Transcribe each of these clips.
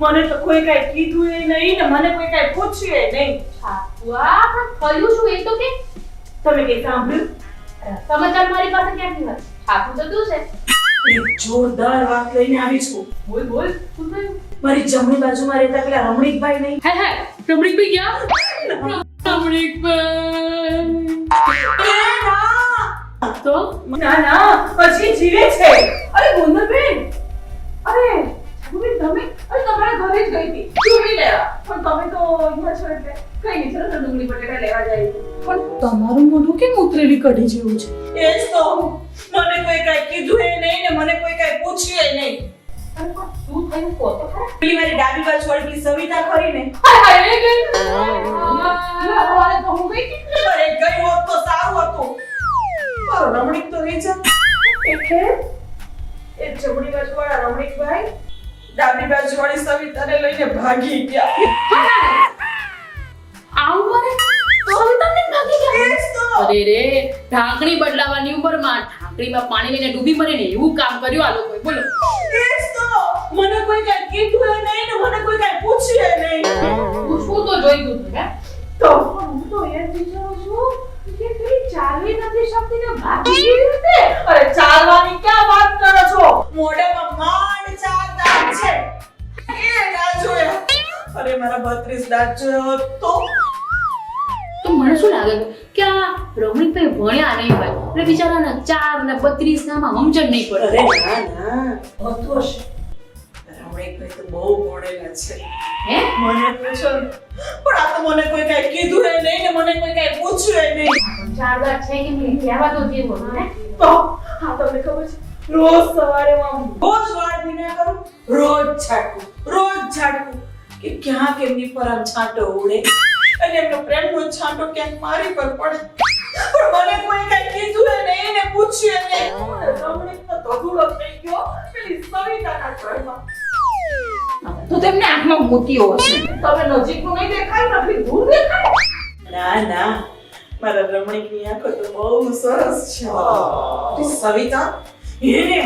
મને તો કોઈ કઈ કીધું એ નહીં ને મને કોઈ કઈ પૂછ્યું એ નહીં. વાહ પણ કહ્યું છું એ તો કે? તમે કઈ સાંભળ્યું? સમાચાર મારી પાસે ક્યાંથી હોય? છાપું તો તું છે. એક જોરદાર વાત લઈને આવી છું. બોલ બોલ. શું થયું? મારી જમણી બાજુમાં રહેતા પેલા રમણીકભાઈ નહીં? હે હે રમણીકભાઈ ગયા રમણીકભાઈ. તો? ના ના પછી જીવે છે. તમારું મોઢું કેમ ઉતરેલી કઢી જેવું છે? એ જ તો. મને કોઈ કઈ કીધું એ નહીં ને મને કોઈ કઈ પૂછ્યું એ નહીં. અરે થયું? કહો તો ખરા. પેલી મારી ડાબી બાજુ વાળી પેલી સવિતા ખરી ને ગઈ અરે તો હું ગઈ. અરે ગઈ હોત તો સારું હતું. મારો રમણીક તો રહી જા એટલે એ જમણી બાજુ વાળા રમણીકભાઈ ડાબી બાજુ વાળી સવિતાને લઈને ભાગી ગયા. અરે રે ઢાંકણી બદલાવાની ઉંમરમાં ઢાંકણીમાં પાણી લઈને ડૂબી મરે ને એવું કામ કર્યું આ લોકોએ. બોલો. એ મને કોઈ કઈ કીધું એ નહીં ને મને કોઈ કઈ પૂછ્યું એ નહીં. પૂછવું તો જોઈ ગયું તું હે તો હું તો એમ વિચારું છું કે કઈ ચાલી નથી શકતી ને ભાગી કેવી રીતે? અરે ચાલવાની ક્યાં વાત કરો છો? મોઢામાં માંડ ચાર દાંત છે. એ ના જોયા. અરે મારા 32 દાંત જોયો તો. તો મને શું લાગે? કે આ રમણીભાઈ ભણ્યા નહીં હોય. એટલે બિચારાના ચાર ને બત્રીસ નામાં સમજણ નહીં પડે. અરે ના ના. હોતું હશે. રમણીકભાઈ તો બહુ ભણેલા છે. હે? મને પૂછો. પણ આ તો મને કોઈ કઈ કીધું એ નહીં ને મને કોઈ કઈ પૂછ્યું એ નહીં. ચાર દાંત છે કે નહીં? કહેવા તો જેવો હે? તો હા તમને ખબર છે? રોજ સવારે રોજ વાળ ભીના કરું રોજ છાંટું રોજ છાંટું કે ક્યાં કેમની પર આમ છાંટો ઉડે? અને એમનો પ્રેમનો છાંટો ક્યાંક મારી પર પડે. પણ મને કોઈ કઈ કીધું એ નહીં ને પૂછ્યું એને નહીં. તો ધધુડો થઈ ગયો. પેલી સવિતાના ઘરમાં. તો તેમને આંખમાં મોતીઓ હશે. તમે નજીકનું નહીં દેખાય નથી દૂર દેખાય? ના ના. મારા રમણીકની આંખો તો બહુ સરસ છે. સવિતા એને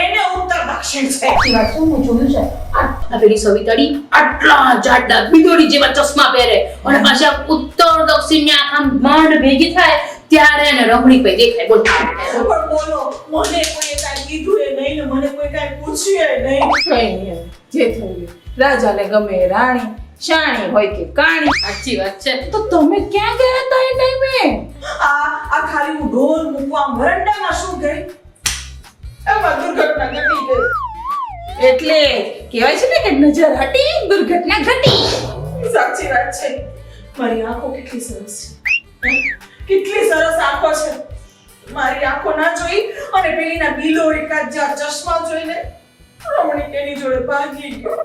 એને ઉત્તર દક્ષિણ છે. છે હું જોયું છે? આ પેલી સવિતાડી આટલા જાડા બિદોડી જેવા ચશ્મા પહેરે અને પાછા ઉત્તર દક્ષિણની આખા માંડ ભેગી થાય ત્યારે એને રમણીકભાઈ દેખાય બોલ. પણ બોલો મને કોઈ કાઈ કીધું એ નહીં ને મને કોઈ કાઈ પૂછ્યું એ નહીં જે થયું રાજાને ગમે રાણી શાણી હોય કે કાણી સાચી વાત છે. તો તમે ક્યાં ગયા હતા એ ટાઈમે? આ આ ખાલી હું ઢોલ મૂકવા વરંડામાં શું ગઈ? એમાં દુર્ઘટના ઘટી ગઈ. એટલે કહેવાય છે ને કે નજર હટી દુર્ઘટના ઘટી. સાચી વાત છે. મારી આંખો કેટલી સરસ છે. કેટલી સરસ આંખો છે. મારી આંખો ના જોઈ અને પેલીના બિલોરી કાચા ચશ્મા જોઈને રમણીક એની જોડે ભાગી ગયો.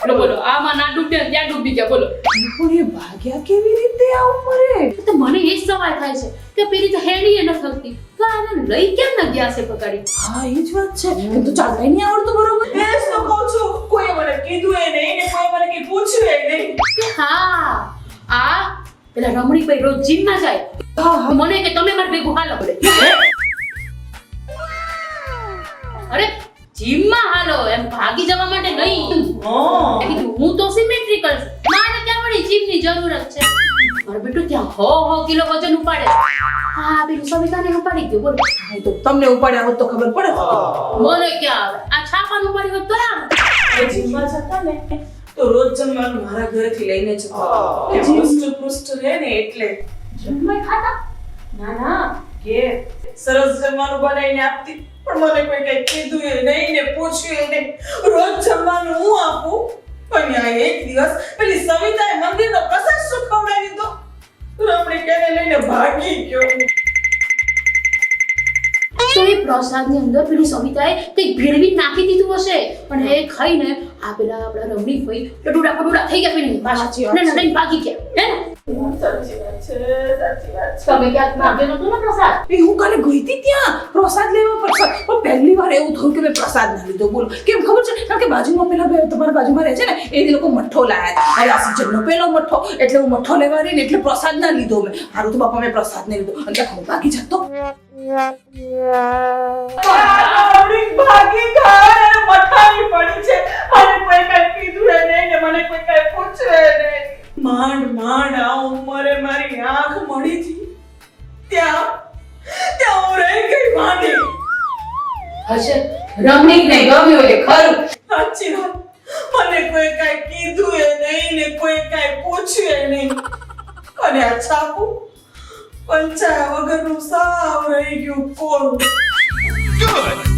બોલો બોલો આમાં ના ડૂબ્યા ત્યાં ડૂબી ગયા બોલો. પણ એ ભાગ્યા કેવી રીતે આ ઉંમરે? તો મને એ જ સવાલ થાય છે કે પેલી તો હેડી ન થતી તો આને લઈ કેમ ન ગયા છે પકડી હા એ જ વાત છે. તો ચાલતા નહીં આવડતું બરોબર. પૂછ્યું એને હા આ પેલા રમણીભાઈ રોજ જીમમાં જાય. મને કે તમે મારે ભેગું હાલો પડે. અરે જીમમાં હાલો એમ ભાગી જવા માટે નહીં. કીધું હું તો સિમેટ્રિકલ મારે ક્યાં વળી જીમની જરૂરત છે. મારો બેટો ત્યાં હો હો કિલો વજન ઉપાડે હા પેલું સવિતાને ઉપાડી ગયો બોલો. તો તમને ઉપાડ્યા હોત તો ખબર પડે. મને ક્યાં આવે? આ છાપાનું ઉપાડી હોત તો જીમમાં જતા ને. તો રોજ જમવાનું મારા ઘરેથી લઈને જતો કે પૃષ્ઠ પૃષ્ઠ રહે ને એટલે. જમવાય ખાતા? ના ના કે સરસ જમવાનું બનાવીને આપતી. પણ મને કોઈ કઈ કીધું એ નહીં ને પૂછ્યું એને રોજ જમવાનું હું આપું? પણ આ એક દિવસ. પેલી સવિતાએ મંદિરનો પ્રસાદ શું ખવડાવી દીધો રમણી કેને લઈને ભાગી ગયો. એ પ્રસાદની અંદર પેલી સવિતાએ કંઈક ભેળવી નાખી દીધું હશે. અને એ ખાઈને આ પેલા આપણા રમણી ભાઈ ટટુડા પટુડા થઈ ગયા પેલી. પાછા વાત ને નડાઈને ભાગી ગયા. હે સાચી વાત છે સાચી વાત છે. તમે ક્યાંક માગ્યો નતો ને પ્રસાદ? એ હું કાલે ગઈ હતી ત્યાં. પ્રસાદ લેવા પણ પહેલી વાર એવું થયું કે મેં પ્રસાદ ના લીધો, બોલો. કેમ ખબર છે? કારણ કે બાજુમાં પેલા બે તમારા બાજુમાં રહે છે ને, એ લોકો મઠ્ઠો લાયા હતા આ સિઝનનો પહેલો મઠ્ઠો, એટલે હું મઠ્ઠો લેવા રહીને એટલે પ્રસાદ ના લીધો મેં. મારું તો બાપા મેં પ્રસાદ નહીં લીધો. અને હું ભાગી જતો. છે. અને કોઈ કીધું મને કોઈ કઈ પૂછે નહીં. માંડ માંડ, આ ઉંમરે મારી આંખ મળી હતી ત્યાં ત્યાં હું રહી ગઈ માંડી. ગયો રમણીકને ગમ્યું એ ખરું સાચી વાત મને કોઈ કાંઈ કીધું એ નહીં ને કોઈ કાંઈ પૂછ્યું એ નહીં અને આ છાપું વગર વગરનું સાવ રહી ગયું કોણ Good. Great.